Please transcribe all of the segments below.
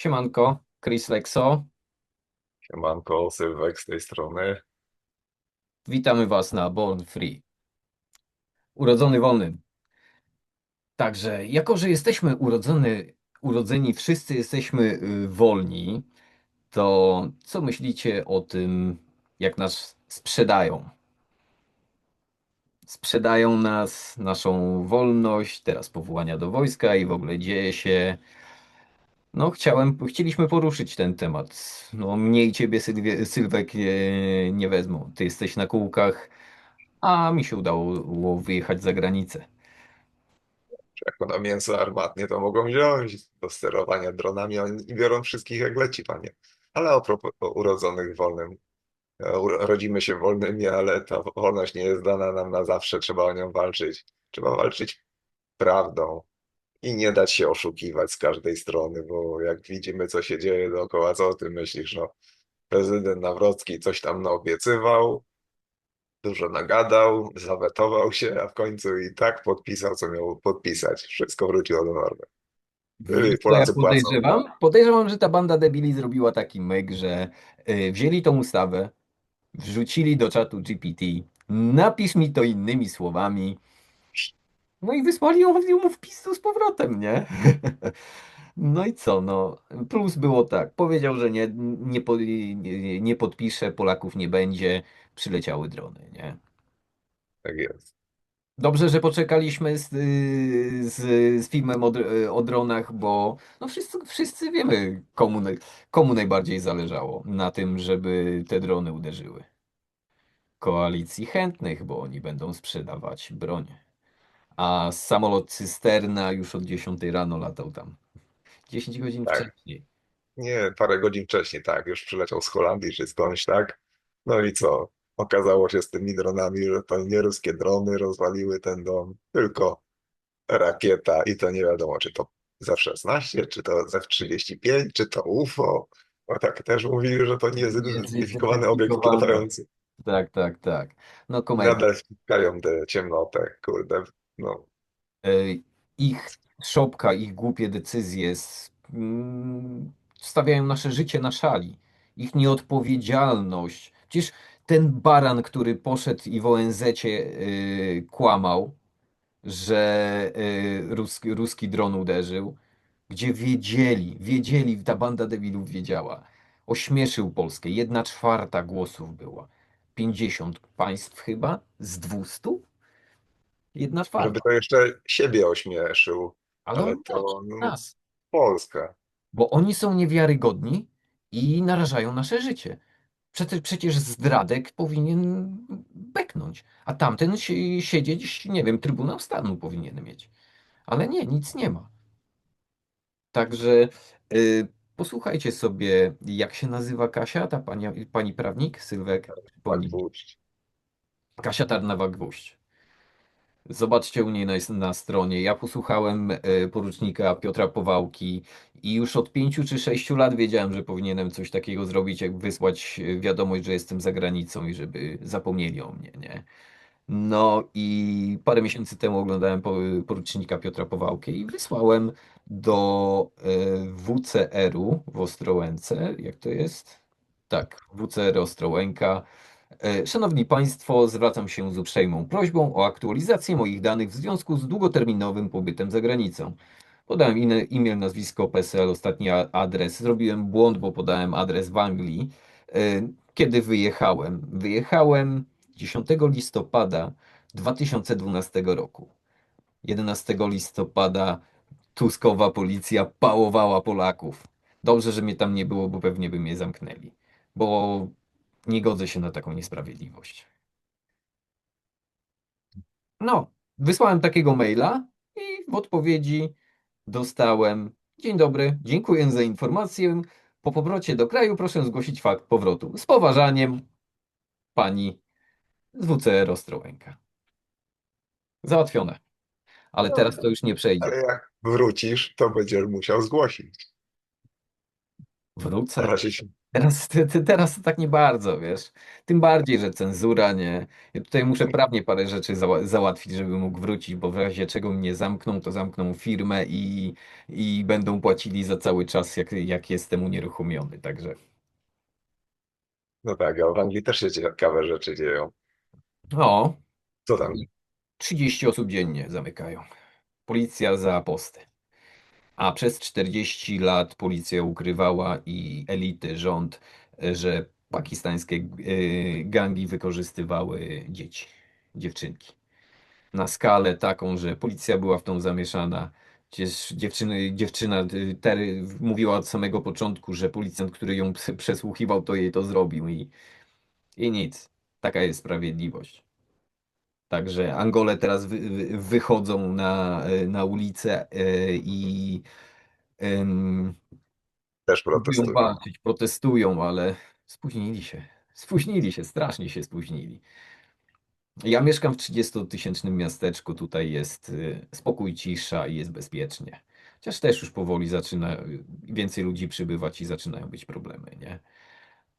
Siemanko, Chris Lexo. Siemanko, Sylwek z tej strony. Witamy Was na Born Free. Urodzony wolnym. Także, jako że jesteśmy urodzony, urodzeni, wszyscy jesteśmy y, wolni, to co myślicie o tym, jak nas sprzedają? Sprzedają nas, naszą wolność, teraz powołania do wojska i w ogóle dzieje się. No, chciałem, chcieliśmy poruszyć ten temat. No, mnie i ciebie, Sylwie, Sylwek, nie, nie wezmą. Ty jesteś na kółkach, a mi się udało wyjechać za granicę. Jako na mięso armatnie to mogą wziąć do sterowania dronami oni biorą wszystkich jak leci, panie. Ale a propos urodzonych wolnym. e, Rodzimy się wolnymi, ale ta wolność nie jest dana nam na zawsze. Trzeba o nią walczyć. Trzeba walczyć prawdą i nie dać się oszukiwać z każdej strony, bo jak widzimy, co się dzieje dookoła, co o tym myślisz? No, prezydent Nawrocki coś tam naobiecywał, dużo nagadał, zawetował się, a w końcu i tak podpisał, co miał podpisać. Wszystko wróciło do normy. Co ja Polacy płacą. podejrzewam? Podejrzewam, że ta banda debili zrobiła taki myk, że y, wzięli tą ustawę, wrzucili do czatu GPT, napisz mi to innymi słowami, no i wysłali ją w pistu z powrotem, nie? No i co, no, plus było tak, powiedział, że nie, nie, po- nie, nie podpisze, Polaków nie będzie, przyleciały drony, nie? Tak jest. Dobrze, że poczekaliśmy z, z, z filmem o, o dronach, bo no wszyscy, wszyscy wiemy, komu, komu najbardziej zależało na tym, żeby te drony uderzyły. Koalicji chętnych, bo oni będą sprzedawać broń. A samolot cysterna już od 10 rano latał tam. 10 godzin Tak. wcześniej. Nie, parę godzin wcześniej, tak, już przyleciał z Holandii czy skądś, tak? No i co? Okazało się z tymi dronami, że to nie ruskie drony rozwaliły ten dom, tylko rakieta i to nie wiadomo, czy to z F-16, czy to z F-35, czy to UFO. Bo tak też mówili, że to niezidentyfikowany obiekt Niezidentyfikowany. latający. Tak, tak, tak. No komedia. Nadal wciskają tę ciemnotę, kurde. No, E, ich szopka, ich głupie decyzje mm, stawiają nasze życie na szali. Ich nieodpowiedzialność. Przecież ten baran, który poszedł i w ONZ-cie y, kłamał, że y, ruski, ruski dron uderzył, gdzie wiedzieli, wiedzieli, ta banda debilów wiedziała. Ośmieszył Polskę. Jedna czwarta głosów była. 50 państw chyba z 200? Jedna czwarta. żeby to jeszcze siebie ośmieszył, Ale ale on to no, nas. Polska. Bo oni są niewiarygodni i narażają nasze życie. Przecież, przecież zdradek powinien beknąć, a tamten si- siedzieć, nie wiem, Trybunał Stanu powinien mieć. Ale nie, nic nie ma. Także y, posłuchajcie sobie, jak się nazywa Kasia, ta pani, pani prawnik, Sylwek, przypomnij. Gwóźdź. Kasia Tarnawa-Gwóźdź. Zobaczcie u niej na, na stronie. Ja posłuchałem e, porucznika Piotra Powałki i już od pięciu czy sześciu lat wiedziałem, że powinienem coś takiego zrobić, jak wysłać e, wiadomość, że jestem za granicą i żeby zapomnieli o mnie, nie? No i parę miesięcy temu oglądałem po- porucznika Piotra Powałkę i wysłałem do e, WCR-u w Ostrołęce. Jak to jest? Tak, WCR Ostrołęka. E, Szanowni Państwo, zwracam się z uprzejmą prośbą o aktualizację moich danych w związku z długoterminowym pobytem za granicą. Podałem imię, nazwisko, PESEL, ostatni adres. Zrobiłem błąd, bo podałem adres w Anglii. E, Kiedy wyjechałem? Wyjechałem 10 listopada 2012 roku. 11 listopada Tuskowa policja pałowała Polaków. Dobrze, że mnie tam nie było, bo pewnie by mnie zamknęli. Bo nie godzę się na taką niesprawiedliwość. No, wysłałem takiego maila i w odpowiedzi dostałem: Dzień dobry, dziękuję za informację. Po powrocie do kraju proszę zgłosić fakt powrotu. Z poważaniem, pani z WCR Ostrołęka. Załatwione. Ale teraz to już nie przejdzie. Ale jak wrócisz, to będziesz musiał zgłosić. Wrócę. Na razie się Teraz, teraz to tak nie bardzo, wiesz. Tym bardziej, że cenzura, nie. Ja tutaj muszę prawnie parę rzeczy zała załatwić, żeby mógł wrócić, bo w razie czego mnie zamkną, to zamkną firmę i, i będą płacili za cały czas, jak, jak jestem unieruchomiony. Także No tak, a w Anglii też się ciekawe rzeczy dzieją. o, Co tam? 30 osób dziennie zamykają. Policja za aposty. A przez 40 lat policja ukrywała i elity, rząd, że pakistańskie y, gangi wykorzystywały dzieci, dziewczynki. Na skalę taką, że policja była w tą zamieszana. Dziewczyny, dziewczyna y, Tery mówiła od samego początku, że policjant, który ją przesłuchiwał, to jej to zrobił i, i nic. Taka jest sprawiedliwość. Także Angole teraz wy, wy, wychodzą na, na ulicę y, i Też protestują. walczyć, protestują, ale spóźnili się. Spóźnili się, strasznie się spóźnili. Ja mieszkam w 30-tysięcznym miasteczku, tutaj jest y, spokój, cisza i jest bezpiecznie. Chociaż też już powoli zaczyna więcej ludzi przybywać i zaczynają być problemy, nie?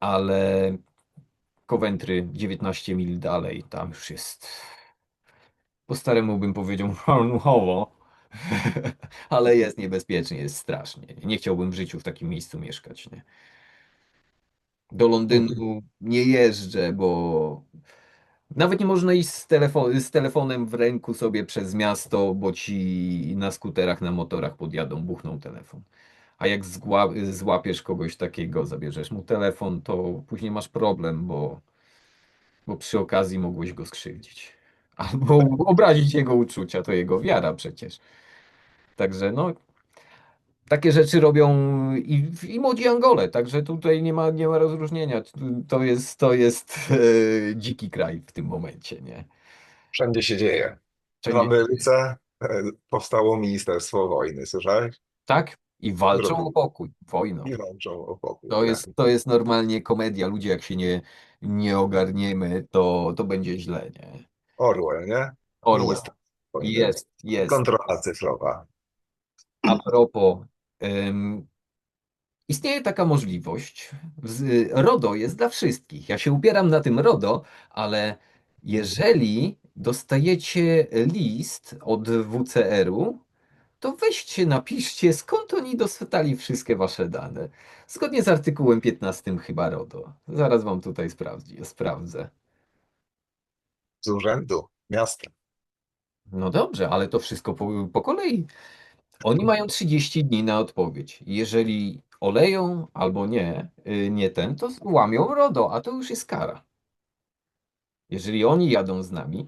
Ale Coventry 19 mil dalej, tam już jest po staremu bym powiedział harnuchowo, ale jest niebezpiecznie, jest strasznie. Nie chciałbym w życiu w takim miejscu mieszkać, nie? Do Londynu nie jeżdżę, bo nawet nie można iść z, telefo z telefonem w ręku sobie przez miasto, bo ci na skuterach, na motorach podjadą, buchną telefon. A jak złapiesz kogoś takiego, zabierzesz mu telefon, to później masz problem, bo, bo przy okazji mogłeś go skrzywdzić. Albo obrazić jego uczucia, to jego wiara przecież. Także no, takie rzeczy robią i, i młodzi Angole, także tutaj nie ma, nie ma rozróżnienia. To jest, to jest e, dziki kraj w tym momencie, nie? Wszędzie się dzieje. W Wszędzie- Ameryce e, powstało Ministerstwo Wojny, słyszałeś? Tak? I walczą o pokój, wojną. I walczą o pokój. To jest, to jest normalnie komedia. Ludzie, jak się nie, nie ogarniemy, to, to będzie źle, nie? Orwell, nie? Orwell. Jest, jest. Kontrola cyfrowa. A propos, ym, istnieje taka możliwość. RODO jest dla wszystkich. Ja się upieram na tym RODO, ale jeżeli dostajecie list od WCR-u, to weźcie, napiszcie, skąd oni dostali wszystkie wasze dane. Zgodnie z artykułem 15 chyba RODO. Zaraz wam tutaj sprawdzi, sprawdzę. Z urzędu miasta. No dobrze, ale to wszystko po, po kolei. Oni mają 30 dni na odpowiedź. Jeżeli oleją albo nie, y, nie ten, to łamią RODO, a to już jest kara. Jeżeli oni jadą z nami,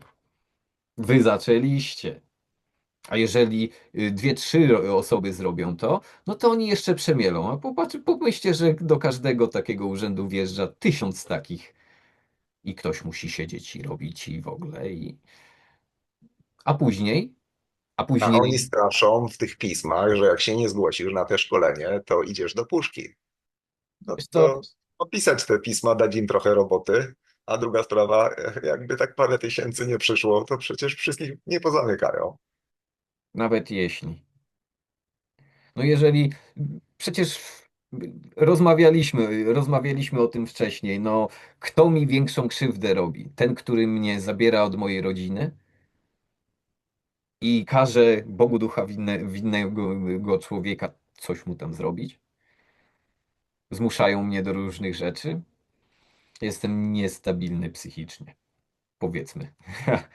wy zaczęliście. A jeżeli y, dwie, trzy osoby zrobią to, no to oni jeszcze przemielą. A popatrz, pomyślcie, że do każdego takiego urzędu wjeżdża tysiąc takich i ktoś musi siedzieć i robić i w ogóle. I... A później, a A później oni straszą w tych pismach, że jak się nie zgłosisz na te szkolenie, to idziesz do puszki. No to opisać te pisma, dać im trochę roboty. A druga sprawa, jakby tak parę tysięcy nie przyszło, to przecież wszystkich nie pozamykają. Nawet jeśli. No jeżeli przecież rozmawialiśmy, rozmawialiśmy o tym wcześniej. No, kto mi większą krzywdę robi? Ten, który mnie zabiera od mojej rodziny i każe Bogu ducha winne, winnego go człowieka coś mu tam zrobić? Zmuszają mnie do różnych rzeczy. Jestem niestabilny psychicznie. Powiedzmy.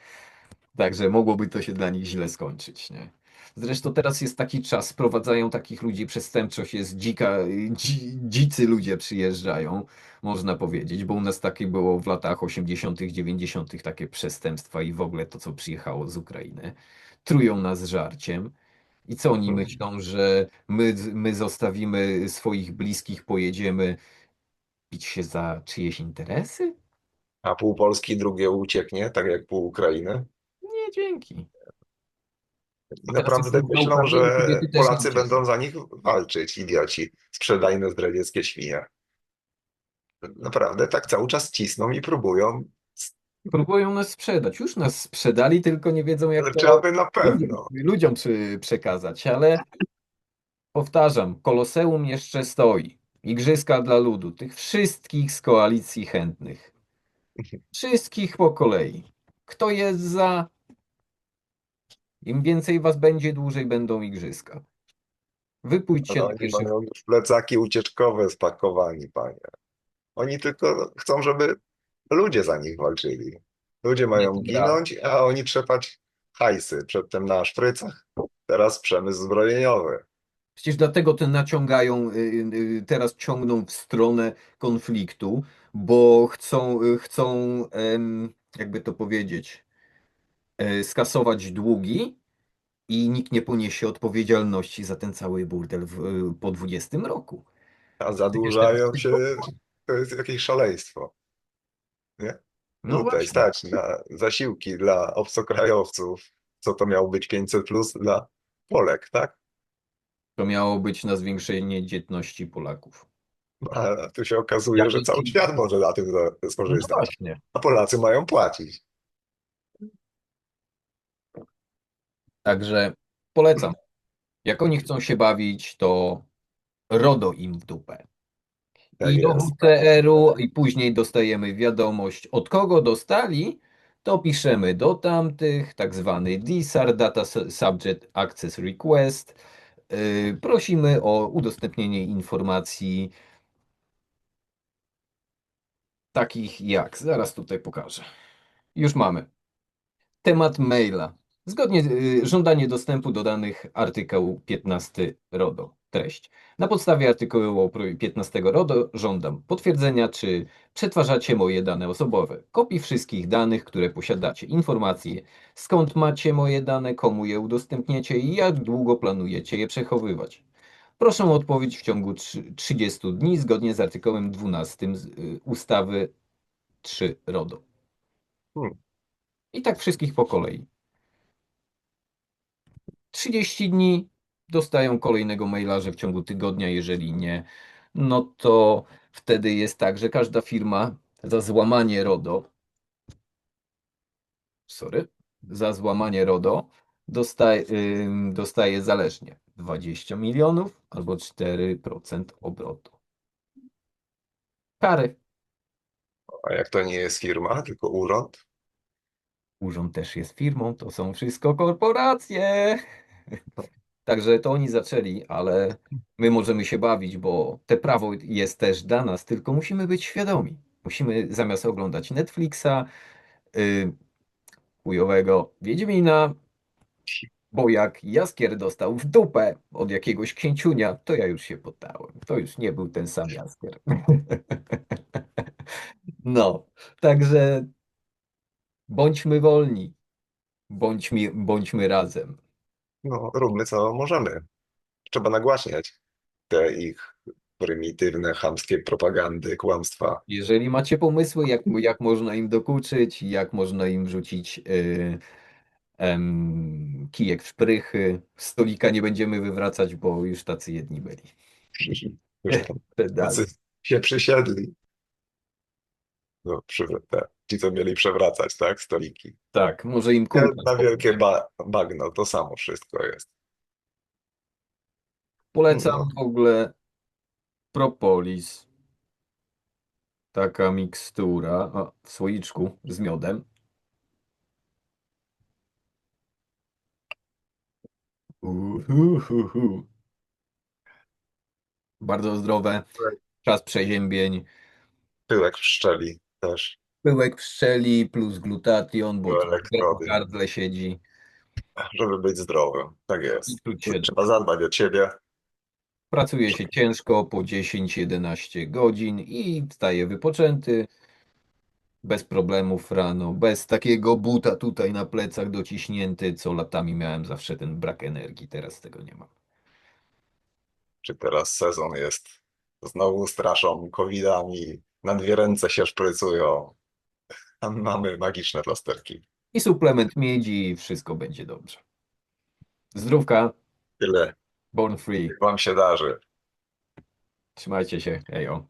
Także mogłoby to się dla nich źle skończyć, nie? Zresztą teraz jest taki czas, sprowadzają takich ludzi, przestępczość jest dzika, dzi, dzicy ludzie przyjeżdżają, można powiedzieć, bo u nas takie było w latach 80., 90. takie przestępstwa i w ogóle to, co przyjechało z Ukrainy. Trują nas żarciem. I co oni myślą, że my, my zostawimy swoich bliskich, pojedziemy bić się za czyjeś interesy? A pół Polski drugie ucieknie, tak jak pół Ukrainy. Nie, dzięki. Naprawdę jest myślą, że Polacy będą za nich walczyć, idioci. Sprzedajne zdradzieckie świnie. Naprawdę tak cały czas cisną i próbują, Próbują nas sprzedać. Już nas sprzedali, tylko nie wiedzą, jak ale to na pewno. ludziom przekazać. Ale powtarzam, Koloseum jeszcze stoi. Igrzyska dla ludu, tych wszystkich z koalicji chętnych. Wszystkich po kolei. Kto jest za? Im więcej was będzie, dłużej będą igrzyska. Wypójdźcie No, na oni pierwszy. mają już plecaki ucieczkowe spakowani, panie. Oni tylko chcą, żeby ludzie za nich walczyli. Ludzie mają ginąć, a oni trzepać hajsy. Przedtem na szprycach, teraz przemysł zbrojeniowy. Przecież dlatego te naciągają, y, y, teraz ciągną w stronę konfliktu, bo chcą, y, chcą jakby to powiedzieć, skasować długi i nikt nie poniesie odpowiedzialności za ten cały burdel w, y, po 20 roku. A zadłużają się, to jest jakieś szaleństwo. Nie? No Tutaj właśnie. stać na zasiłki dla obcokrajowców. Co to miało być 500 plus dla Polek, tak? To miało być na zwiększenie dzietności Polaków. A tu się okazuje, że cały świat może na tym No skorzystać. właśnie. A Polacy mają płacić. Także polecam. Jak oni chcą się bawić, to RODO im w dupę. Tak I do. WTR-u i później dostajemy wiadomość, od kogo dostali, to piszemy do tamtych, tak zwany DSAR, Data Su- Subject Access Request. Yy, Prosimy o udostępnienie informacji takich jak, zaraz tutaj pokażę. Już mamy. Temat maila. Zgodnie y, żądanie dostępu do danych artykułu 15 RODO. Treść. Na podstawie artykułu 15 RODO żądam potwierdzenia, czy przetwarzacie moje dane osobowe, kopii wszystkich danych, które posiadacie, informacje, skąd macie moje dane, komu je udostępniacie i jak długo planujecie je przechowywać. Proszę o odpowiedź w ciągu trzy- 30 dni zgodnie z artykułem 12 z, y, ustawy 3 RODO. Hmm. I tak wszystkich po kolei. 30 dni dostają kolejnego maila, że w ciągu tygodnia, jeżeli nie, no to wtedy jest tak, że każda firma za złamanie RODO, sorry, za złamanie RODO dostaje, dostaje zależnie 20 milionów albo 4% obrotu. Kary. A jak to nie jest firma, tylko urząd? Urząd też jest firmą, to są wszystko korporacje. Także to oni zaczęli, ale my możemy się bawić, bo te prawo jest też dla nas, tylko musimy być świadomi. Musimy zamiast oglądać Netflixa, yy, Wiedźmina, bo jak Jaskier dostał w dupę od jakiegoś księciunia, to ja już się poddałem. To już nie był ten sam Jaskier. No, także bądźmy wolni, bądźmy, bądźmy razem. No, róbmy co możemy. Trzeba nagłaśniać te ich prymitywne, chamskie propagandy, kłamstwa. Jeżeli macie pomysły, jak, jak można im dokuczyć, jak można im wrzucić y, em, kijek w szprychy, stolika nie będziemy wywracać, bo już tacy jedni byli. Już tam tacy się przysiedli. No, przy, te, ci, co mieli przewracać, tak, stoliki. Tak, może im kółka Na wielkie ba bagno, to samo wszystko jest. Polecam No. w ogóle propolis. Taka mikstura o, w słoiczku z miodem. Uhuhuhu. Bardzo zdrowe. Czas przeziębień. Pyłek pszczeli też. Pyłek pszczeli plus glutation, bo w gardle siedzi. Żeby być zdrowym. Tak jest. Trzeba zadbać o siebie. Pracuje się ciężko po 10-11 godzin i staje wypoczęty. Bez problemów rano, bez takiego buta tutaj na plecach dociśnięty, co latami miałem zawsze ten brak energii. Teraz tego nie mam. Czy teraz sezon jest? Znowu straszą covidami. Na dwie ręce się szprycują. Mamy magiczne plasterki. I suplement miedzi i wszystko będzie dobrze. Zdrówka, Tyle. born free. Wam się darzy. Trzymajcie się. Ejo.